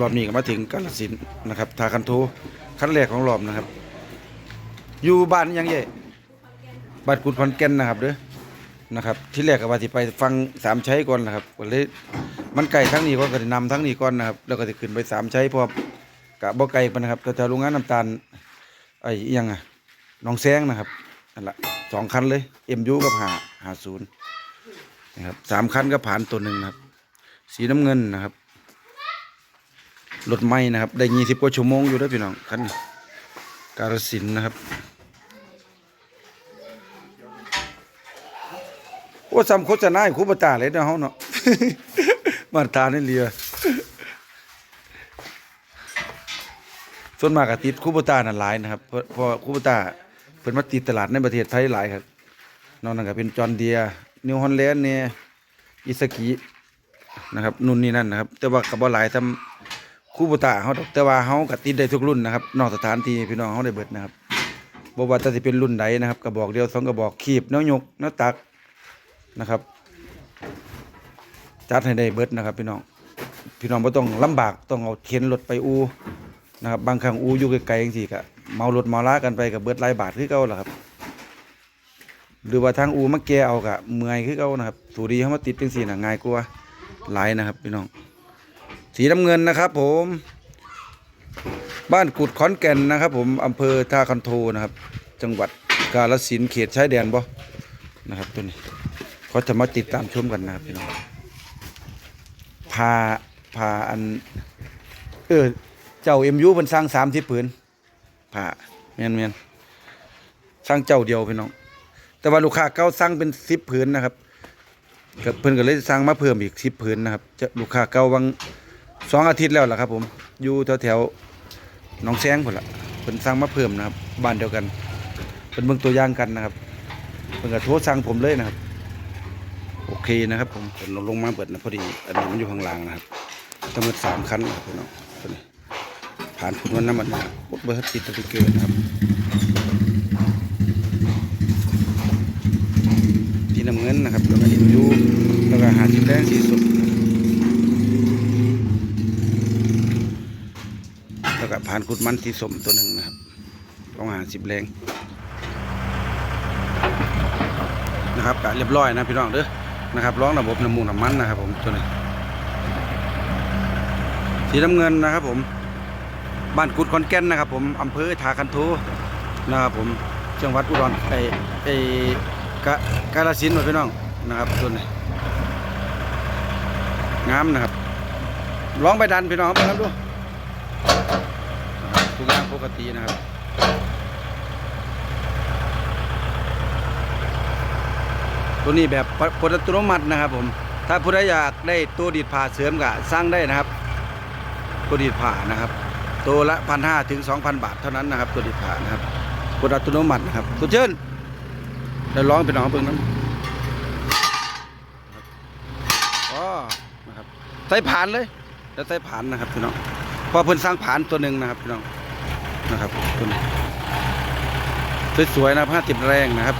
รอบนี้ก็มาถึงกาฬสินนะครับทาคันโทคันแรกของรอบนะครับ อยู่บ้านยังเย่บ้านกุดพันแก่นนะครับเด้อนะครับที่แรกก็ว่าสิไปฟังสามใชัยก่อนนะครับก็เลยมันไกลทั้งนี้ก็ก็สินำทั้งนี้ก่อนนะครับ แล้วก็สิขึ้นไปสามใชัยเพราะว่ากะบ่ไกลปนะครับแถวโรงงานน้ำตาลไอ้ยังอะหนองแซงนะครับนั่นละสองคันเลย MU กับ5 50นะครับสามคันก็ผ่านตัวหนึ่งนะครับ สีน้ำเงินนะครับ รถไม่นะครับ ได้ยี่สิบกว่าชั่วโมงอยู่เด้วพี่น้องคันการสินนะครับว่าซ้ำโฆษณาคูปตาเลยนะเฮาเนาะมาตาในเรือส่วนมากก็ติดคูปตานั่นหลายนะครับเพราะเพราะคูปตาเพิ่นมาติดตลาดในประเทศไทยหลายครับนอกนั้นก็เป็นจอห์นเดียนิวฮอลแลนด์เนี่ยอิสกินะครับนู่นนี่นั่นนะครับ แต่ว่ากับบ่หลายทำ คู่บุตาเขาดอกแต่ว่าเขาก็ติดได้ทุกรุ่นนะครับนอกสถานที่พี่น้องเขาได้เบิดนะครับบ่ว่าจะสิเป็นรุ่นใดนนะครับกระบอกเดียวสองกระบอกขีบแนวยกแนวตักนะครับ จัดให้ได้เบิดนะครับ พี่น้องพี่น้องบ่ต้องลำบากต้องเอาเข็นรถไปอูนะครับบางครั้งอูอยู่ไกลๆจังซี่ก็เมารถเมาลากันไปกับเบิดลายบาทคือเก่าล่ะครับ หรือว่าทางอูมาแกเอากะเมื่อยคือเก่านะครับสูดีเขามาติดจังซี่หน่ะง่ายกว่าหลายนะครับ พี่น้อง สีน้ำเงินนะครับ ผม บ้านกุดขอนแก่นนะครับ ผมอำเภอท่าคันโทนะครับ จังหวัดกาฬสินธุ์เขตชายแดนบ่นะครับตัวนี้เขาจะมาติดตามชมกันนะครับพี่น้องพาพาอัน เออ เจ้าเอ็มยูเพิ่นสร้างสามที่ผืนผ่าเมียนเมียนสร้างเจ้าเดียวพี่น้อง แต่ว่าลูกค้าเก้าสร้างเป็นสิบผืนนะครับเพิ่นก็เลยสั่งมาเพิ่มอีกสิบผืนนะครับจะลูกค้าเก่าวัง สองอาทิตย์แล้วล่ะครับ ผมอยู่แถวแถวๆหนองแซงพุ่นละเพิ่นสั่งมาเพิ่มนะครับบ้านเดียวกันเพิ่นเบิ่งตัวอย่างกันนะครับเพิ่นก็โทรสั่งผมเลยนะครับ โอเคนะครับ ผมเพิ่นลงลงมาเปิดนะพอดีอันนี้มันอยู่ข้างล่างนะครับทั้งหมดสามคันนะครับพี่น้องผ่านคุณวันน้ำมันนะครับดเบอร์ติดติกเกอร์นะครับสีน้ำเงินนะครับแล้วก็อินยูแล้วก็หาสีแดงสีสุดแล้วก็ ผ่านขุดมันสีสมตัวหนึ่งนะครับต้องหาสิบแรงนะครับก็เรียบร้อยนะพี่น้องเด้อนะครับร้องระบบน้ำมูกน้ำมันนะครับ ผมตัวนี้สีน้ำเงินนะครับ ผม บ้านกุดขอนแก่นนะครับ ผมอำเภอทาคันโทนะครับผมจังหวัดอุดรไอไอกะกาฬสินธุ์ว่ะพี่น้องนะครับตัวนี้งามนะครับร้องไปดันพี่น้องครับครับดู ทุกอย่างปกตินะครับตัวนี้แบบปอัตโนมัตินะครับ ผม ถ้าผู้ใดอยากได้ตัวดีดผ่าเสริมก็สร้างได้นะครับ ตัวดีดผ่านะครับ ตัวละพันห้าถึงสองพันบาทเท่านั้นนะครับ ตัวดีดผ่านะครับกดอัตโนมัตินะครับสุดเชิญเดี๋ยวร้องไปน้องเพิ่งนั้นอ๋อนะครับใส่ผ่านเลยแล้วใส่ผ่านนะครับพี่น้องพอเพิ่นสร้างผ่านตัวหนึ่งนะครับพี่น้อง นะครับตัวนี้สวยๆนะห้าสิบแรงนะครับ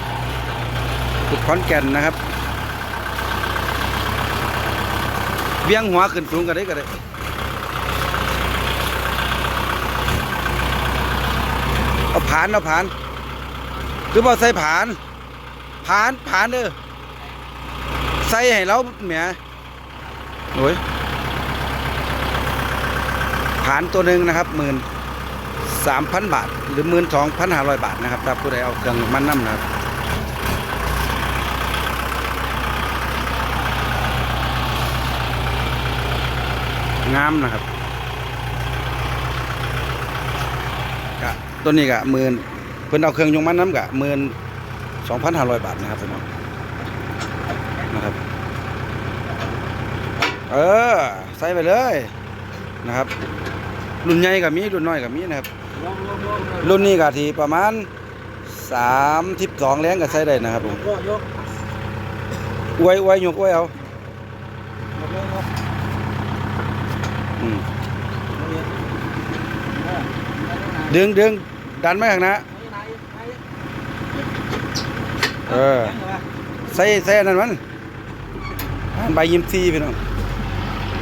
กุดขอนแก่นนะครับเบี้ยงหัวขึ้นสูงกันได้ก็ได้เอาผานเอาผานคือบอกใส่ผาน ผานผานเด้อใส่ให้เราแหมโอ้ยผานตัวหนึ่งนะครับหมื่น สามพันบาท หรือหมื่นสองพันห้าร้อยบาทนะครับถ้าผู้ใดเอาเครื่องมันน้ำนะครับงามนะครับกะตัวนี้กะหมื่นเพิ่นเอาเครื่องยงมันน้ำกะหมื่นสองพันห้าร้อยบาทนะครับพี่น้องนะครับ เออ ใส่ไปเลยนะครับ รุ่นใหญ่กับมี รุ่นน้อยกับมีนะครับ รุ่นนี้กะทีประมาณสามทิบสองแรงก็ใส่ได้นะครับผมอวยอวยยกอวยเอาดึงดึงดันไม่ข้างนะเออใส่ใส่นั่นมันใบยิมซีพี่น้อง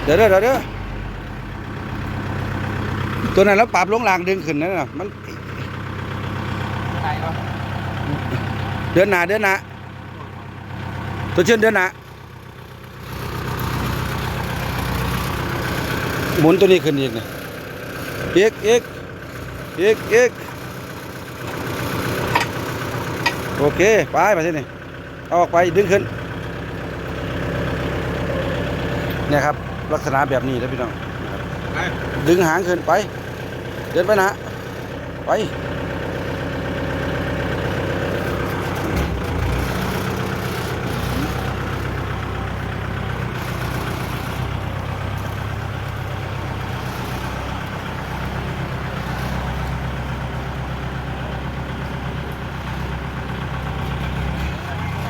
เดี๋ยวเด้อเดี๋ยวเด้อ ตัวนั้นแล้วปรับลงล่างดึงขึ้นนั่นน่ะมันเดินหน้าเดินหน้าตัวเชื่อเดินหน้าหมุนตัวนี้ขึ้นอีกนะอีกอีกอีกอีกโอเค ไปไปที่นี่เอาออกไปดึงขึ้น เนี่ยครับ ลักษณะแบบนี้นะพี่น้อง ดึงหางขึ้นไป เดินไปนะ ไป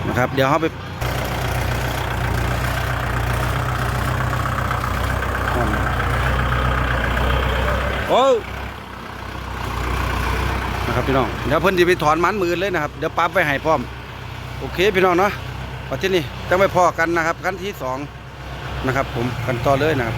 นะครับ เดี๋ยวเขาไปโอ้ นะครับพี่น้องเดี๋ยวเพิ่นจะไปถอนมันมือเลยนะครับเดี๋ยวปั๊บไปให้พร้อม โอเคพี่น้องเนาะปัจจุบันนี้ต้องไปพอกันนะครับขั้นที่สองนะครับ ผมกันต่อเลยนะครับ